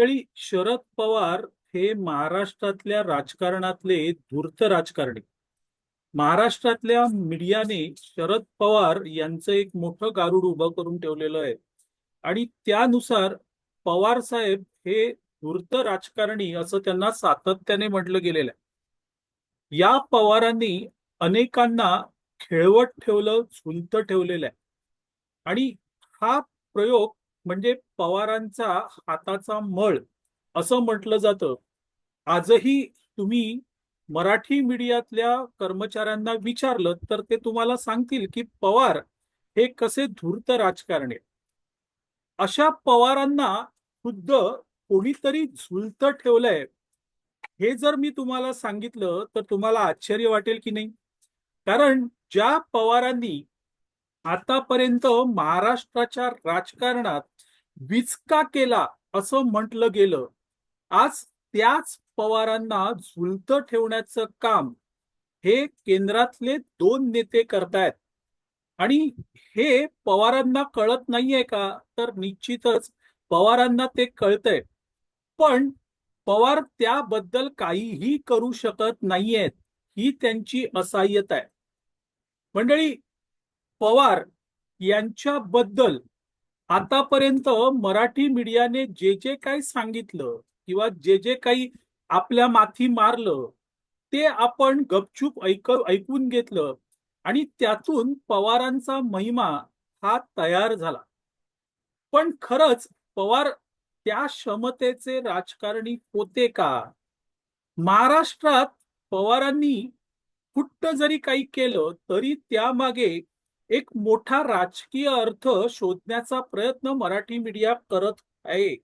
मंडळी शरद पवार हे महाराष्ट्रातल्या राजकारणातले धूर्त राजकारणी. महाराष्ट्रातल्या मीडियाने शरद पवार यांचं एक मोठं गारुड उभं करून ठेवलेलं आहे. आणि त्यानुसार पवार साहेब हे धूर्त राजकारणी असं त्यांना सातत्याने म्हटलं गेलेलं आहे. या पवारांनी अनेकांना खेळवत ठेवलं झुलत ठेवलेलं आहे. आणि हा प्रयोग म्हणजे पवारांचा हाताचा मळ असं म्हटलं जातं. आजही तुम्ही मराठी मीडियातल्या कर्मचाऱ्यांना विचारलं तर ते तुम्हाला सांगतील की पवार हे कसे धूर्त राजकारणी अशा पवारांना खुद्द कोणीतरी झुलत ठेवलंय. हे जर मी तुम्हाला सांगितलं तर तुम्हाला आश्चर्य वाटेल की नाही. कारण ज्या पवारांनी आतापर्यंत महाराष्ट्राच्या राजकारणात विचका केला असं म्हटलं गेलं. आज त्याच पवारांना झुलत ठेवण्याचं काम हे केंद्रातले दोन नेते करतायत. आणि हे पवारांना कळत नाहीये का? तर निश्चितच पवारांना ते कळतंय. पण पवार त्याबद्दल काहीही करू शकत नाहीयेत ही त्यांची असहाय्यता आहे. मंडळी पवार यांच्याबद्दल आतापर्यंत मराठी मीडियाने जे जे काही सांगितलं किंवा जे जे काही आपल्या माथी मारलं ते आपण गपचूप ऐक ऐकून घेतलं आणि त्यातून पवारांचा महिमा हा तयार झाला. पण खरंच पवार त्या क्षमतेचे राजकारणी होते का? महाराष्ट्रात पवारांनी फुट्ट जरी काही केलं तरी त्यामागे एक मोठा राजकीय अर्थ शोधण्याचा प्रयत्न मराठी मीडिया करत आहे.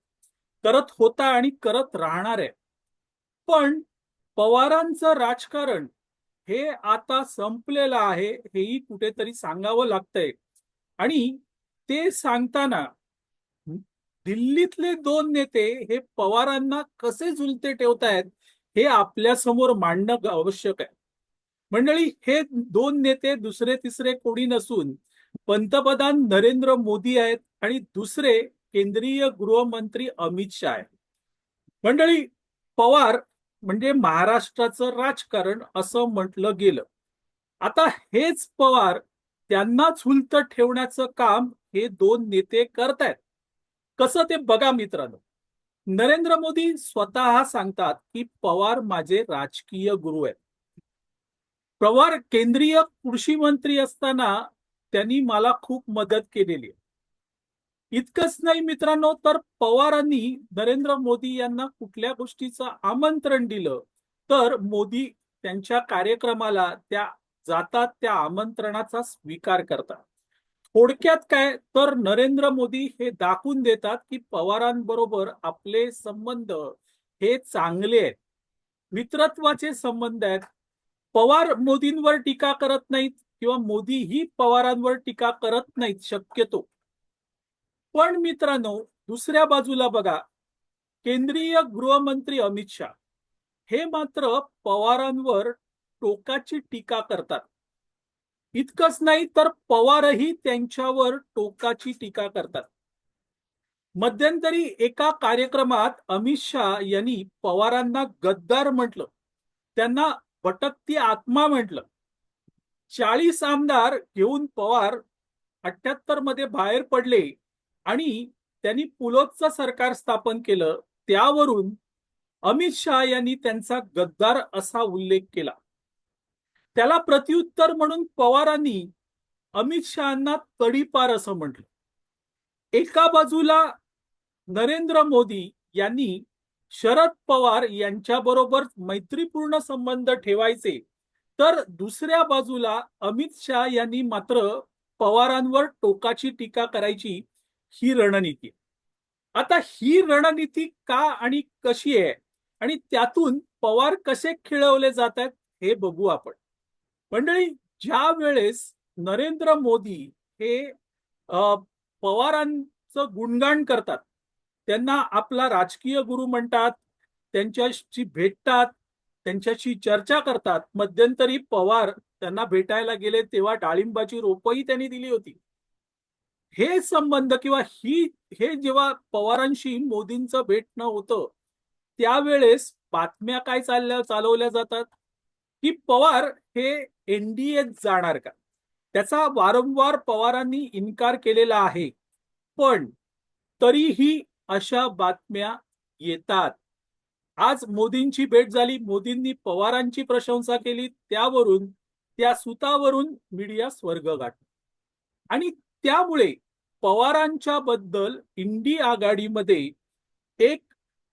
करत होता आणि करत राहणार आहे. पण पवारांचं राजकारण हे आता संपलेलं आहे हेही कुठेतरी सांगावं लागतंय. आणि ते सांगताना दिल्लीतले दोन नेते हे पवारांना कसे झुलते ठेवतायत हे आपल्यासमोर मांडणं आवश्यक आहे. मंडळी हे दोन नेते दुसरे तिसरे कोणी नसून पंतप्रधान नरेंद्र मोदी आहेत आणि दुसरे केंद्रीय गृहमंत्री अमित शाह आहेत. मंडळी पवार म्हणजे महाराष्ट्राचं राजकारण असं म्हटलं गेलं. आता हेच पवार त्यांना झुलत ठेवण्याचं काम हे दोन नेते करतायत. कसं ते बघा मित्रांनो. नरेंद्र मोदी स्वतः सांगतात की पवार माझे राजकीय गुरु आहेत. पवार केंद्रीय कृषी मंत्री असताना त्यांनी मला खूप मदत केलेली आहे. इतकंच नाही मित्रांनो तर पवारांनी नरेंद्र मोदी यांना कुठल्या गोष्टीचं आमंत्रण दिलं तर मोदी त्यांच्या कार्यक्रमाला त्या जातात त्या आमंत्रणाचा स्वीकार करतात. थोडक्यात काय तर नरेंद्र मोदी हे दाखवून देतात की पवारांबरोबर आपले संबंध हे चांगले आहेत. मित्रत्वाचे संबंध आहेत. पवार मोदींवर टीका करत नाहीत किंवा मोदी ही पवारांवर टीका करत नाहीत शक्यतो. पण मित्रांनो दुसऱ्या बाजूला बघा. केंद्रीय गृहमंत्री अमित शहा हे मात्र पवारांवर टोकाची टीका करतात. इतकंच नाही तर पवारही त्यांच्यावर टोकाची टीका करतात. मध्यंतरी एका कार्यक्रमात अमित शहा यांनी पवारांना गद्दार म्हटलं. त्यांना भटकती आत्मा म्हटलं. चाळीस आमदार घेऊन पवार अठ्याहत्तरमध्ये बाहेर पडले आणि त्यांनी पुलोतचं सरकार स्थापन केलं. त्यावरून अमित शहा यांनी त्यांचा गद्दार असा उल्लेख केला. त्याला प्रत्युत्तर म्हणून पवारांनी अमित शहाना तडीपार असं म्हटलं. एका बाजूला नरेंद्र मोदी यांनी शरद पवार यांच्याबरोबर मैत्रीपूर्ण संबंध ठेवायचे. तर दुसऱ्या बाजूला अमित शहा यांनी मात्र पवारांवर टोकाची टीका करायची ही रणनीती. आता ही रणनीती का आणि कशी आहे? आणि त्यातून पवार कसे खेळवले जात आहेत हे बघू आपण. मंडळी ज्या वेळेस नरेंद्र मोदी हे पवारांचं गुणगान करतात त्यांना आपला राजकीय गुरु म्हणतात त्यांच्याशी भेटतात त्यांच्याशी चर्चा करतात. मध्यंतरी पवार त्यांना भेटायला गेले तेव्हा डाळिंबाची रोपही त्यांनी दिली होती. हे संबंध किंवा ही हे जेव्हा पवारांशी मोदींचं भेटणं होतं त्यावेळेस बातम्या काय चालल्या चालवल्या जातात? की पवार हे एनडीएत जाणार का? त्याचा वारंवार पवारांनी इन्कार केलेला आहे. पण तरीही अशा बातम्या येतात. आज मोदींची भेट झाली. मोदींनी पवारांची प्रशंसा केली. त्यावरून त्या सुतावरून मीडिया स्वर्ग गाठला. आणि त्यामुळे पवारांच्या बद्दल इंडी आघाडीमध्ये एक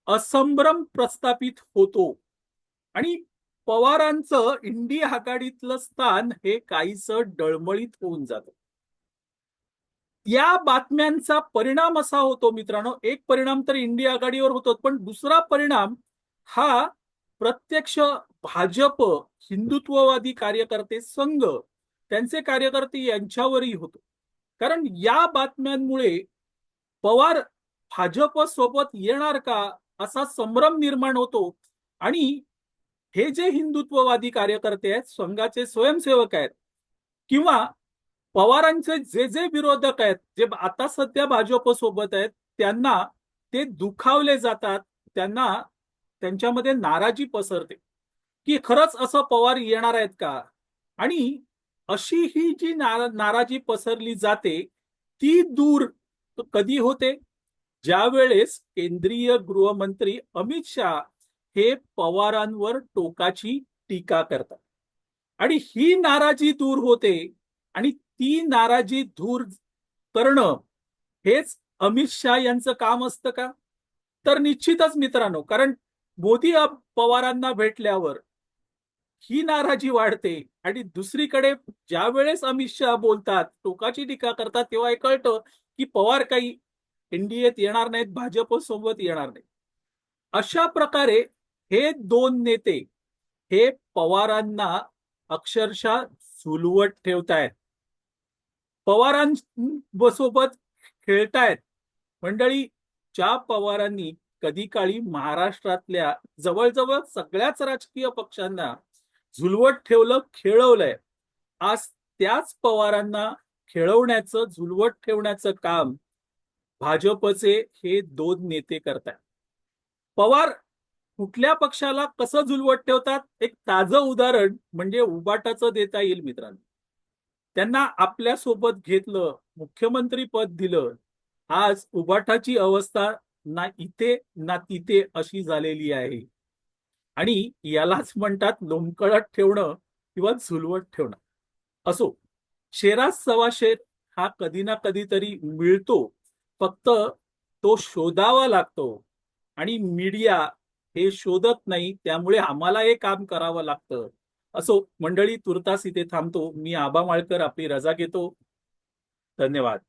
असंभ्रम प्रस्थापित होतो. आणि पवारांचं इंडी आघाडीतलं स्थान हे काहीसं डळमळीत होऊन जातं. या बातम्यांचा परिणाम असा होतो मित्रांनो एक परिणाम तर इंडिया आघाडीवर होतो पण दुसरा परिणाम हा प्रत्यक्ष भाजप हिंदुत्ववादी कार्यकर्ते संघ त्यांचे कार्यकर्ते यांच्यावरही होतो. कारण या बातम्यांमुळे पवार भाजप सोबत येणार का असा संभ्रम निर्माण होतो आणि हे जे हिंदुत्ववादी कार्यकर्ते आहेत संघाचे स्वयंसेवक आहेत किंवा पवारांचे जे जे विरोधक आहेत जे आता सध्या भाजप सोबत आहेत त्यांना ते दुखावले जातात त्यांना त्यांच्यामध्ये नाराजी पसरते. की खरंच असं पवार येणार आहेत का? आणि अशी ही जी नारा नाराजी पसरली जाते ती दूर कधी होते? ज्या वेळेस केंद्रीय गृहमंत्री अमित शहा हे पवारांवर टोकाची टीका करतात. आणि ही नाराजी दूर होते आणि ती नाराजी धूर करणं हेच अमित शहा यांचं काम असतं का? तर निश्चितच मित्रांनो कारण मोदी पवारांना भेटल्यावर ही नाराजी वाढते आणि दुसरीकडे ज्या वेळेस अमित शहा बोलतात टोकाची टीका करतात तेव्हा हे कळतं की पवार काही एनडीएत येणार नाहीत भाजप सोबत येणार नाही अशा प्रकारे हे दोन नेते हे पवारांना अक्षरशः झुलवत ठेवतायत. पवारांसोबत खेळतायत. मंडळी ज्या पवारांनी कधी काळी महाराष्ट्रातल्या जवळजवळ सगळ्याच राजकीय पक्षांना झुलवत ठेवलं खेळवलंय. आज त्याच पवारांना खेळवण्याचं झुलवत ठेवण्याचं काम भाजपचे हे दोन नेते करतात पवार कुठल्या पक्षाला कसं झुलवत ठेवतात? एक ताजं उदाहरण म्हणजे उबाटाचं देता येईल मित्रांनो. त्यांना आपल्यासोबत घेतलं मुख्यमंत्री पद दिलं आज उबाटाची अवस्था ना इथे ना तिथे अशी झालेली आहे. आणि यालाच म्हणतात लोंबकळत ठेवणं किंवा झुलवत ठेवणं. असो शेरास सवा शेर हा कधी ना कधीतरी मिळतो फक्त तो शोधावा लागतो. आणि मीडिया हे शोधत नाही त्यामुळे आम्हाला हे काम करावं लागतं. असो मंडळी तुर्तास इथे थांबतो. मी आबा माळकर आपली रजा घेतो. धन्यवाद.